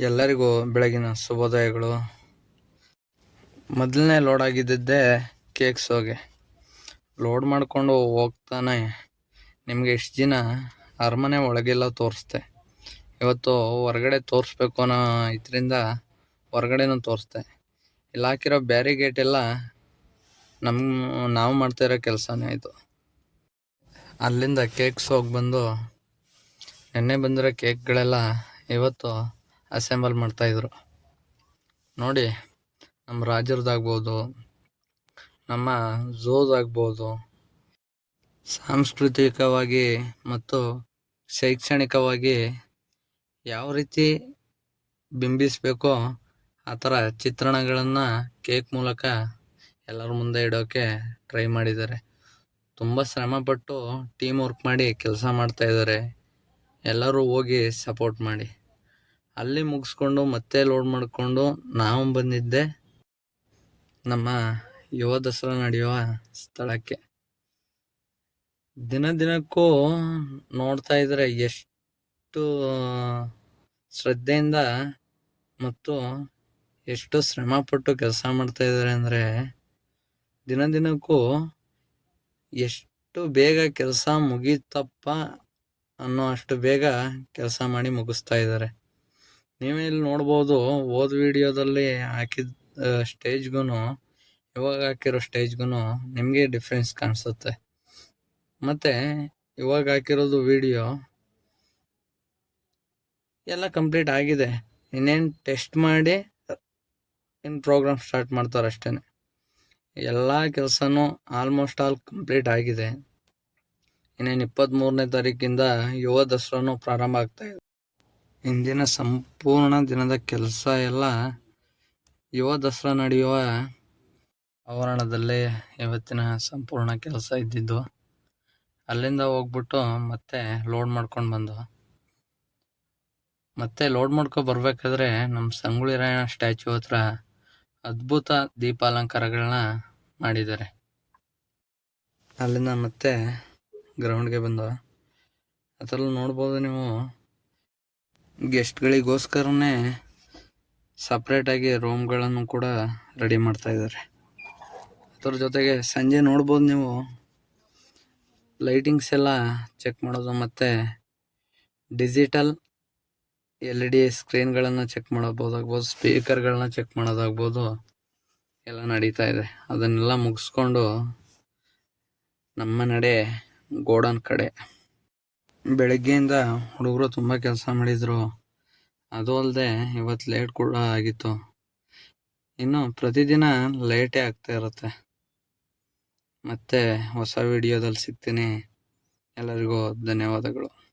ಎಲ್ಲರಿಗೂ ಬೆಳಗಿನ ಶುಭೋದಯಗಳು. ಮೊದಲನೇ ಲೋಡ್ ಆಗಿದ್ದಿದ್ದೇ ಕೇಕ್ಸೋಗೆ ಲೋಡ್ ಮಾಡಿಕೊಂಡು ಹೋಗ್ತಾನೆ. ನಿಮಗೆ ಇಷ್ಟು ದಿನ ಅರಮನೆ ಒಳಗೆಲ್ಲ ತೋರಿಸ್ದೆ. ಇವತ್ತು ಹೊರಗಡೆ ತೋರಿಸ್ಬೇಕು ಅನ್ನೋ ಇದರಿಂದ ಹೊರಗಡೆನೂ ತೋರಿಸ್ದೆ. ಇಲ್ಲಿ ಹಾಕಿರೋ ಬ್ಯಾರಿಗೇಟ್ ಎಲ್ಲ ನಮ್ಮ ನಾವು ಮಾಡ್ತಾ ಇರೋ ಕೆಲಸನೇ ಇದು. ಅಲ್ಲಿಂದ ಕೇಕ್ಸ್ ಹೋಗಿ ಬಂದು, ನೆನ್ನೆ ಬಂದಿರೋ ಕೇಕ್ಗಳೆಲ್ಲ ಇವತ್ತು ಅಸೆಂಬಲ್ ಮಾಡ್ತಾಯಿದ್ರು ನೋಡಿ, ನಮ್ಮ ರಾಜರದಾಗ್ಬೋದು, ನಮ್ಮ ಝೋದಾಗ್ಬೋದು, ಸಾಂಸ್ಕೃತಿಕವಾಗಿ ಮತ್ತು ಶೈಕ್ಷಣಿಕವಾಗಿ ಯಾವ ರೀತಿ ಬಿಂಬಿಸಬೇಕೋ ಆ ಥರ ಚಿತ್ರಣಗಳನ್ನು ಕೇಕ್ ಮೂಲಕ ಎಲ್ಲರ ಮುಂದೆ ಇಡೋಕ್ಕೆ ಟ್ರೈ ಮಾಡಿದ್ದಾರೆ. ತುಂಬ ಶ್ರಮಪಟ್ಟು ಟೀಮ್ ವರ್ಕ್ ಮಾಡಿ ಕೆಲಸ ಮಾಡ್ತಾಯಿದ್ದಾರೆ ಎಲ್ಲರೂ ಹೋಗಿ ಸಪೋರ್ಟ್ ಮಾಡಿ. ಅಲ್ಲಿ ಮುಗಿಸ್ಕೊಂಡು ಮತ್ತೆ ಲೋಡ್ ಮಾಡಿಕೊಂಡು ನಾವು ಬಂದಿದ್ದೆ ನಮ್ಮ ಯುವ ದಸರಾ ನಡೆಯುವ ಸ್ಥಳಕ್ಕೆ. ದಿನ ದಿನಕ್ಕೂ ನೋಡ್ತಾ ಇದ್ರೆ ಎಷ್ಟು ಶ್ರದ್ಧೆಯಿಂದ ಮತ್ತು ಎಷ್ಟು ಶ್ರಮಪಟ್ಟು ಕೆಲಸ ಮಾಡ್ತಾ ಇದ್ದಾರೆ ಅಂದರೆ ದಿನ ದಿನಕ್ಕೂ ಎಷ್ಟು ಬೇಗ ಕೆಲಸ ಮುಗೀತಪ್ಪ ಅನ್ನೋ ಅಷ್ಟು ಬೇಗ ಕೆಲಸ ಮಾಡಿ ಮುಗಿಸ್ತಾ ಇದ್ದಾರೆ. ನೀವೇ ಇಲ್ಲಿ ನೋಡ್ಬೋದು, ಹೋದ ವಿಡಿಯೋದಲ್ಲಿ ಹಾಕಿದ ಸ್ಟೇಜ್ಗೂ ಇವಾಗ ಹಾಕಿರೋ ಸ್ಟೇಜ್ಗೂ ನಿಮಗೆ ಡಿಫ್ರೆನ್ಸ್ ಕಾಣಿಸುತ್ತೆ. ಮತ್ತು, ಇವಾಗ ಹಾಕಿರೋದು ವಿಡಿಯೋ, ಎಲ್ಲ ಕಂಪ್ಲೀಟ್ ಆಗಿದೆ. ಇನ್ನೇನು ಟೆಸ್ಟ್ ಮಾಡಿ ಇನ್ನು ಪ್ರೋಗ್ರಾಮ್ ಸ್ಟಾರ್ಟ್ ಮಾಡ್ತಾರೆ ಅಷ್ಟೇ ಎಲ್ಲ ಕೆಲಸನೂ ಆಲ್ಮೋಸ್ಟ್ ಆಲ್ ಕಂಪ್ಲೀಟ್ ಆಗಿದೆ. ಇನ್ನೇನು ಇಪ್ಪತ್ತ್ಮೂರನೇ ತಾರೀಕಿಂದ ಯುವ ದಸರಾನು ಪ್ರಾರಂಭ ಆಗ್ತಾ ಇದೆ. ಇಂದಿನ ಸಂಪೂರ್ಣ ದಿನದ ಕೆಲಸ ಎಲ್ಲ ಯುವ ದಸರಾ ನಡೆಯುವ ಆವರಣದಲ್ಲೇ ಇವತ್ತಿನ ಸಂಪೂರ್ಣ ಕೆಲಸ ಇದ್ದಿದ್ದು. ಅಲ್ಲಿಂದ ಹೋಗ್ಬಿಟ್ಟು ಮತ್ತೆ ಲೋಡ್ ಮಾಡ್ಕೊಂಡು ಬಂದು. ಮತ್ತೆ ಲೋಡ್ ಮಾಡ್ಕೊ ಬರ್ಬೇಕಾದ್ರೆ ನಮ್ಮ ಸಂಗೊಳ್ಳಿ ರಾಯಣ್ಣ ಸ್ಟ್ಯಾಚು ಹತ್ರ ಅದ್ಭುತ ದೀಪಾಲಂಕಾರಗಳನ್ನ ಮಾಡಿದ್ದಾರೆ. ಅಲ್ಲಿಂದ ಮತ್ತೆ ಗ್ರೌಂಡ್ಗೆ ಬಂದು. ಅದರಲ್ಲಿ ನೋಡ್ಬೋದು ನೀವು ಗೆಸ್ಟ್ಗಳಿಗೋಸ್ಕರನೇ ಸಪ್ರೇಟಾಗಿ ರೂಮ್ಗಳನ್ನು ಕೂಡ ರೆಡಿ ಮಾಡ್ತಾ ಇದ್ದಾರೆ. ಅದ್ರ ಜೊತೆಗೆ ಸಂಜೆ ನೋಡ್ಬೋದು ನೀವು. ಲೈಟಿಂಗ್ಸ್ ಎಲ್ಲ ಚೆಕ್ ಮಾಡೋದು ಮತ್ತು ಡಿಜಿಟಲ್ ಎಲ್ ಇ ಡಿ ಸ್ಕ್ರೀನ್ಗಳನ್ನು ಚೆಕ್ ಸ್ಪೀಕರ್ ಸ್ಪೀಕರ್ಗಳನ್ನ ಚೆಕ್ ಮಾಡೋದಾಗ್ಬೋದು, ಎಲ್ಲ ನಡೀತಾ ಇದೆ. ಅದನ್ನೆಲ್ಲ ಮುಗಿಸ್ಕೊಂಡು ನಮ್ಮ ನಡೆ ಗೋಡನ್ ಕಡೆ. ಬೆಳಗ್ಗೆಯಿಂದ ಹುಡುಗರು ತುಂಬ ಕೆಲಸ ಮಾಡಿದರು. ಅದು ಅಲ್ಲದೆ ಇವತ್ತು ಲೇಟ್ ಕೂಡ ಆಗಿತ್ತು. ಇನ್ನು ಪ್ರತಿದಿನ ಲೇಟೇ ಆಗ್ತಾ ಇರುತ್ತೆ. ಮತ್ತೆ ಹೊಸ ವಿಡಿಯೋದಲ್ಲಿ ಸಿಗ್ತೀನಿ. ಎಲ್ಲರಿಗೂ ಧನ್ಯವಾದಗಳು.